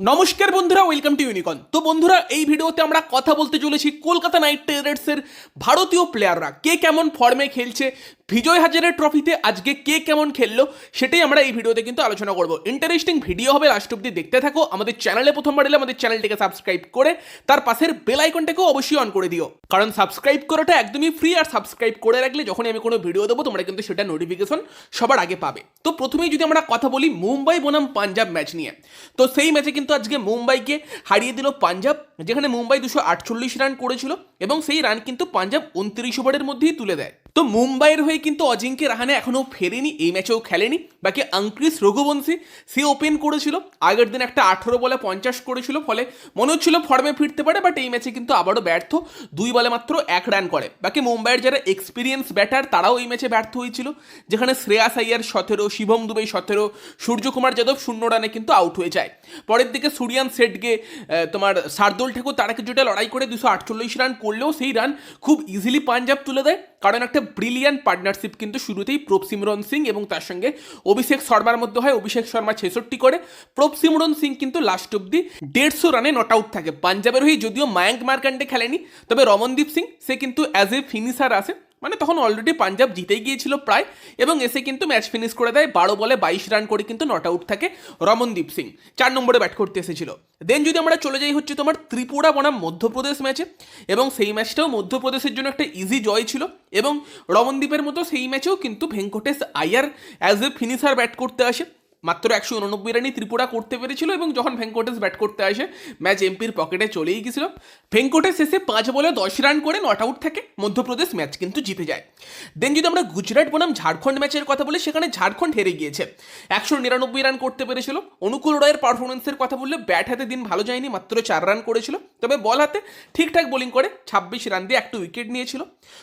নমস্কার বন্ধুরা welcome to ইউনিকন তো বন্ধুরা, এই ভিডিওতে আমরা কথা বলতে চলেছি কলকাতা নাইট রাইডার্সের ভারতীয় প্লেয়াররা কে কেমন ফর্মে খেলছে, বিজয় হাজারের ট্রফিতে আজকে কে কেমন খেললো, সেটাই আমরা এই ভিডিওতে কিন্তু আলোচনা করব। ইন্টারেস্টিং ভিডিও হবে লাস্ট অব্দি দেখতে থাকো। আমাদের চ্যানেলে প্রথমবার এলে আমাদের চ্যানেলটিকে সাবস্ক্রাইব করে, তার পাশের বেল আইকনটাকেও অবশ্যই অন করে দিও। কারণ সাবস্ক্রাইব করাটা একদমই ফ্রি আর সাবস্ক্রাইব করে রাখলে যখনই আমি কোনো ভিডিও দেবো, তোমরা কিন্তু সেটা নোটিফিকেশন সবার আগে পাবে। তো প্রথমেই যদি আমরা কথা বলি মুম্বাই বনাম পাঞ্জাব ম্যাচ নিয়ে। তো সেই ম্যাচে কিন্তু আজকে মুম্বাইকে হারিয়ে দিল পাঞ্জাব, যেখানে মুম্বাই দুশো আটচল্লিশ রান করেছিল এবং সেই রান কিন্তু পাঞ্জাব উনত্রিশ ওভারের মধ্যেই তুলে দেয়। তো মুম্বাইয়ের হয়ে কিন্তু অজিঙ্কে রাহানে এখনও ফেরেনি, এই ম্যাচেও খেলেনি। বাকি আঙ্ক্রিস রঘুবংশী সে ওপেন করেছিল, আগের দিন একটা আঠেরো বলে পঞ্চাশ করেছিল, ফলে মনে হচ্ছিল ফর্মে ফিরতে পারে বাট এই ম্যাচে কিন্তু আবারও ব্যর্থ, দুই বলে মাত্র এক রান করে। বাকি মুম্বাইয়ের যারা এক্সপিরিয়েন্স ব্যাটার তারাও এই ম্যাচে ব্যর্থ হয়েছিল, যেখানে শ্রেয়াস আইয়ার সতেরো, শিবম দুবে সতেরো, সূর্যকুমার যাদব শূন্য রানে কিন্তু আউট হয়ে যায়। পরের দিকে সুরিয়ান সেটকে তোমার শার্দুল ঠাকুর তারা কিছুটা লড়াই করে দুশো আটচল্লিশ রান করলেও সেই রান খুব ইজিলি পাঞ্জাব তুলে দেয়। কারণ একটা ব্রিলিয়ান পার্টনারশিপ কিন্তু শুরুতেই প্রপ সিমরন সিং এবং তার সঙ্গে অভিষেক শর্মার মধ্যে হয়। অভিষেক শর্মা ছেষট্টি করে। প্রপ সিমরন সিং কিন্তু লাস্ট অব্দি দেড়শো রানে নট আউট থাকে। পাঞ্জাবের হয়ে যদিও মায়াঙ্ক মার্কান্ডে খেলেনি, তবে রমনদীপ সিং, সে কিন্তু অ্যাজ এ ফিনিশার আসে। মানে তখন অলরেডি পাঞ্জাব জিতে গিয়েছিল প্রায়, এবং এসে কিন্তু ম্যাচ ফিনিশ করে দেয়। বারো বলে বাইশ রান করে কিন্তু নট আউট থাকে রমনদীপ সিং। চার নম্বরে ব্যাট করতে এসেছিল। দেন যদি আমরা চলে যাই হচ্ছে তোমার ত্রিপুরা বনাম মধ্যপ্রদেশ ম্যাচে এবং সেই ম্যাচটাও মধ্যপ্রদেশের জন্য একটা ইজি জয় ছিল, এবং রমনদীপের মতো সেই ম্যাচেও কিন্তু Venkatesh Iyer as a finisher bat করতে আসে। মাত্র একশো উননব্বই রানই ত্রিপুরা করতে পেরেছিল এবং যখন ভেঙ্কটেশ ব্যাট করতে আসে, ম্যাচ এমপির পকেটে চলেই গেছিল। ভেঙ্কটেশ শেষে পাঁচ বলে দশ রান করে নট আউট থাকে, মধ্যপ্রদেশ ম্যাচ কিন্তু জিতে যায়। দেন যদি আমরা গুজরাট বনাম, ঝাড়খণ্ড ম্যাচের কথা বলি, সেখানে ঝাড়খণ্ড হেরে গিয়েছে। একশো নিরানব্বই রান করতে পেরেছিল। অনুকূল রয়ের পারফরমেন্সের কথা বললে ব্যাট হাতে দিন ভালো যায়নি, মাত্র চার রান করেছিল। তবে বল হাতে ঠিকঠাক বোলিং করে ছাব্বিশ রান দিয়ে একটা উইকেট নিয়েছিল।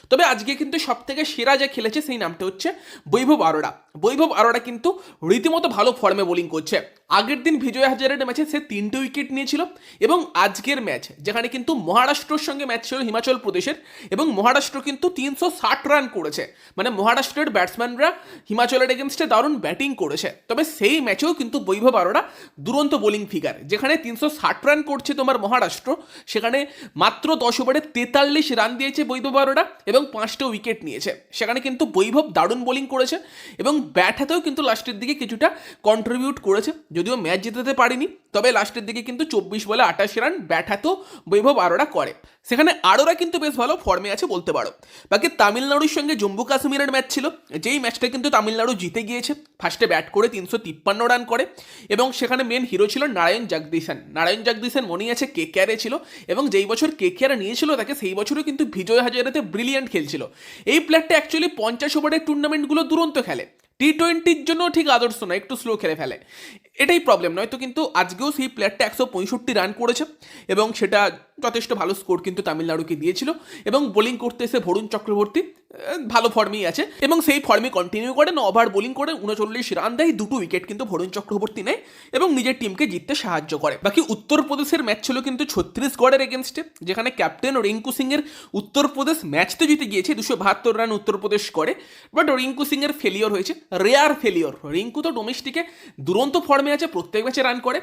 তবে আজকে কিন্তু সব থেকে সেরা যে খেলেছে সেই নামটা হচ্ছে বৈভব আরোড়া। বৈভব আরোড়া কিন্তু রীতিমতো ভালো ফর্মে বোলিং করছে। আগের দিন বিজয় হাজারের ম্যাচে সে তিনটে উইকেট নিয়েছিল এবং আজকের ম্যাচ যেখানে কিন্তু মহারাষ্ট্রর সঙ্গে ম্যাচ ছিল হিমাচল প্রদেশের এবং মহারাষ্ট্র কিন্তু তিনশো ষাট রান করেছে। মানে মহারাষ্ট্রের ব্যাটসম্যানরা হিমাচলের এগেনস্টে দারুণ ব্যাটিং করেছে। তবে সেই ম্যাচেও কিন্তু বৈভব আরোরা দুরন্ত বোলিং ফিগার যেখানে তিনশো ষাট রান করছে তোমার মহারাষ্ট্র, সেখানে মাত্র দশ ওভারে তেতাল্লিশ রান দিয়েছে বৈভব আরোরা এবং পাঁচটা উইকেট নিয়েছে। সেখানে কিন্তু বৈভব দারুণ বোলিং করেছে এবং ব্যাট হাতেও কিন্তু লাস্টের দিকে কিছুটা কন্ট্রিবিউট করেছে। যদিও ম্যাচ জিতাতে পারেনি, তবে লাস্টের দিকে কিন্তু চব্বিশ বলে আঠাশ রান ব্যাট হাতেও বৈভব আরোরা করে। সেখানে আরোরা কিন্তু বেশ ভালো ফর্মে আছে বলতে পারো। বাকি তামিলনাড়ুর সঙ্গে জম্মু কাশ্মীরের ম্যাচ ছিল, যেই ম্যাচটা কিন্তু তামিলনাড়ু জিতে গিয়েছে। ফার্স্টে ব্যাট করে তিনশো তিপ্পান্ন রান করে, এবং সেখানে মেন হিরো ছিল নারায়ণ জগদীশন। নারায়ণ জগদীশন মনেই আছে কে কেয়ারে ছিল, এবং যেই বছর কে কেয়ারে নিয়েছিল তাকে, সেই বছরও কিন্তু বিজয় হাজারেতে ব্রিলিয়ান্ট খেলছিল। এই প্লেয়ারটা অ্যাকচুয়ালি পঞ্চাশ ওভারের টুর্নামেন্টগুলো দুরন্ত খেলে। টি টোয়েন্টির জন্য ঠিক আদর্শ নয়, একটু স্লো খেলে ফেলে। এটাই প্রবলেম নয় তো কিন্তু আজকেও সেই প্লেয়ারটা একশো পঁয়ষট্টি রান করেছে এবং সেটা যথেষ্ট ভালো স্কোর কিন্তু তামিলনাড়ুকে দিয়েছিল এবং বোলিং করতে এসে ভরুণ চক্রবর্তী ভালো ফর্মেই আছে এবং সেই ফর্মে কন্টিনিউ করে ওভার বোলিং করে উনচল্লিশ রান দেয় দুটো উইকেট কিন্তু ভরুণ চক্রবর্তী নেয় এবং নিজের টিমকে জিততে সাহায্য করে। বাকি উত্তরপ্রদেশের ম্যাচ ছিল কিন্তু ছত্তিশগড়ের এগেনস্টে যেখানে ক্যাপ্টেন রিঙ্কু সিংয়ের উত্তরপ্রদেশ ম্যাচ তো জিতে গিয়েছে, দুশো বাহাত্তর রান উত্তরপ্রদেশ করে বাট রিঙ্কু সিংয়ের ফেলিওর হয়েছে রেয়ার ফেলিওর রিঙ্কু তো ডোমেস্টিকে দুরন্ত ফর্মে আছে, প্রত্যেক ম্যাচে রান করে,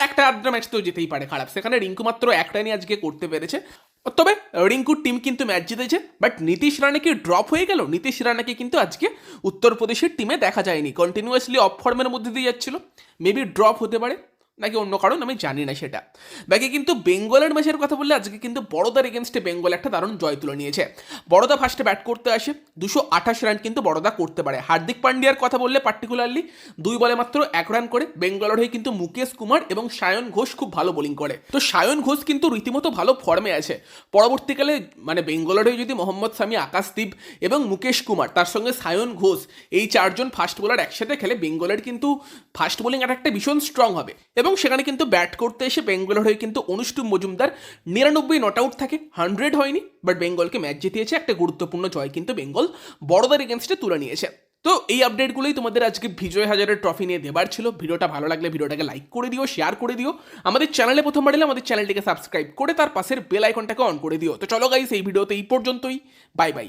একটা আদ্রা ম্যাচ তো যেতেই পারে খারাপ। সেখানে রিঙ্কু মাত্র একটা রানই আজকে করতে পেরেছে। তবে রিঙ্কুর টিম কিন্তু ম্যাচ জিতেছে বাট নীতিশ রানাকে ড্রপ হয়ে গেল। নীতিশ রানাকে কিন্তু আজকে উত্তরপ্রদেশের টিমে দেখা যায়নি। কন্টিনিউয়াসলি অফ ফর্মের মধ্যে দিয়ে যাচ্ছিল। মেবি ড্রপ হতে পারে। নাকি অন্য কারণ আমি জানি না সেটা। বাকি কিন্তু বেঙ্গলের ম্যাচের কথা বললে আজকে কিন্তু বড়দার এগেনস্টে বেঙ্গল একটা দারুণ জয় তুলে নিয়েছে। বড়দা ফার্স্টে ব্যাট করতে আসে, দুশো আঠাশ রান কিন্তু বড়দা করতে পারে। হার্দিক পান্ডিয়ার কথা বললে পার্টিকুলারলি দুই বলে মাত্র এক রান করে বেঙ্গলের হয়ে কিন্তু মুকেশ কুমার এবং সায়ন ঘোষ খুব ভালো বোলিং করে। তো সায়ন ঘোষ কিন্তু রীতিমতো ভালো ফর্মে আছে। পরবর্তীকালে মানে বেঙ্গলের হয়ে যদি মোহাম্মদ সামি আকাশদীপ এবং মুকেশ কুমার, তার সঙ্গে সায়ন ঘোষ এই চারজন ফাস্ট বোলার একসাথে খেলে বেঙ্গলের কিন্তু ফাস্ট বোলিং একটা ভীষণ স্ট্রং হবে। এবং সেখানে কিন্তু ব্যাট করতে এসে বেঙ্গলের হয়ে কিন্তু অনুষ্ঠুপ মজুমদার নিরানব্বই নট আউট থাকে হান্ড্রেড হয়নি বাট বেঙ্গলকে ম্যাচ জিতিয়েছে, একটা গুরুত্বপূর্ণ জয় কিন্তু বেঙ্গল বড়দের এগেনস্টে তুলে নিয়েছে। তো এই আপডেটগুলোই তোমাদের আজকে বিজয় হাজারের ট্রফি নিয়ে দেবার ছিল। ভিডিওটা ভালো লাগলে ভিডিওটাকে লাইক করে দিও শেয়ার করে দিও। আমাদের চ্যানেলে প্রথমবার এলে আমাদের চ্যানেলটিকে সাবস্ক্রাইব করে তার পাশের বেল আইকনটাকে অন করে দিও। তো চলো গাইস এই ভিডিওতে এই পর্যন্তই। Bye bye